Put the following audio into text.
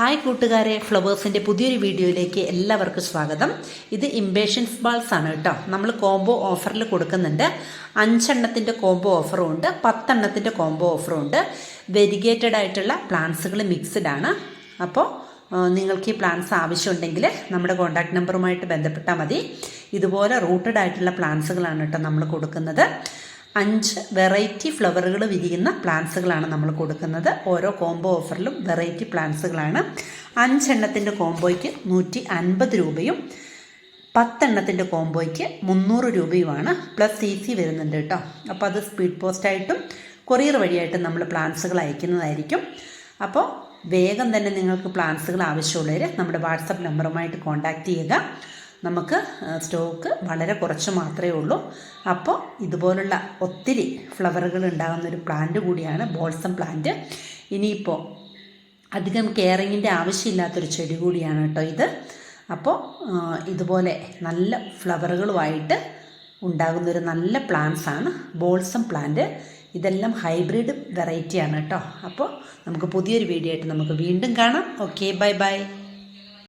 Hi കൂട്ടുകാരെ ഫ്ലവേഴ്സിന്റെ പുതിയൊരു വീഡിയോയിലേക്ക് എല്ലാവർക്കും സ്വാഗതം. ഇത് ഇംബേഷൻസ് ബാൾസ് ആണ് കേട്ടോ. നമ്മൾ കോംബോ ഓഫറിൽ കൊടുക്കുന്നുണ്ട്. അഞ്ചെണ്ണത്തിന്റെ കോംബോ ഓഫറും ഉണ്ട്. പത്തെണ്ണത്തിന്റെ കോംബോ ഓഫറും ഉണ്ട്. വെരിഗേറ്റഡ് ആയിട്ടുള്ള പ്ലാന്റ്സുകൾ മിക്സ്ഡ് ആണ്. അപ്പോൾ നിങ്ങൾക്ക് ഈ പ്ലാന്റ്സ് ആവശ്യമുണ്ടെങ്കിൽ നമ്മുടെ കോൺടാക്ട് നമ്പറുമായിട്ട് ബന്ധപ്പെട്ടാൽ മതി. ഇതുപോലെ റൂട്ടഡ് ആയിട്ടുള്ള പ്ലാന്റ്സുകളാണ് കേട്ടോ നമ്മൾ കൊടുക്കുന്നത്. അഞ്ച് വെറൈറ്റി ഫ്ലവറുകൾ വിരിയുന്ന പ്ലാന്റ്സുകളാണ് നമ്മൾ കൊടുക്കുന്നത്. ഓരോ കോംബോ ഓഫറിലും വെറൈറ്റി പ്ലാന്റ്സുകളാണ്. അഞ്ചെണ്ണത്തിന്റെ കോംബോയ്ക്ക് നൂറ്റി അൻപത് രൂപയും പത്തെണ്ണത്തിന്റെ കോംബോയ്ക്ക് മുന്നൂറ് രൂപയുമാണ്. പ്ലസ് സി സി വരുന്നുണ്ട് കേട്ടോ. അപ്പോൾ അത് സ്പീഡ് പോസ്റ്റായിട്ടും കൊറിയർ വഴിയായിട്ടും നമ്മൾ പ്ലാന്റ്സുകൾ അയക്കുന്നതായിരിക്കും. അപ്പോൾ വേഗം തന്നെ നിങ്ങൾക്ക് പ്ലാന്റ്സുകൾ ആവശ്യമുള്ളവർ നമ്മുടെ വാട്സപ്പ് നമ്പറുമായിട്ട് കോൺടാക്റ്റ് ചെയ്യുക. നമുക്ക് സ്റ്റോക്ക് വളരെ കുറച്ച് മാത്രമേ ഉള്ളൂ. അപ്പോൾ ഇതുപോലുള്ള ഒത്തിരി ഫ്ലവറുകൾ ഉണ്ടാകുന്ന ഒരു പ്ലാന്റ് കൂടിയാണ് ബോൾസം പ്ലാന്റ് ഇനിയിപ്പോൾ അധികം കെയറിങ്ങിന്റെ ആവശ്യമില്ലാത്തൊരു ചെടി കൂടിയാണ് കേട്ടോ ഇത്. അപ്പോൾ ഇതുപോലെ നല്ല ഫ്ലവറുകളുമായിട്ട് ഉണ്ടാകുന്ന ഒരു നല്ല പ്ലാന്റ്സ് ആണ് ബോൾസം പ്ലാന്റ് ഇതെല്ലാം ഹൈബ്രിഡ് വെറൈറ്റിയാണ് കേട്ടോ. അപ്പോൾ നമുക്ക് പുതിയൊരു വീഡിയോ ആയിട്ട് നമുക്ക് വീണ്ടും കാണാം. Okay bye bye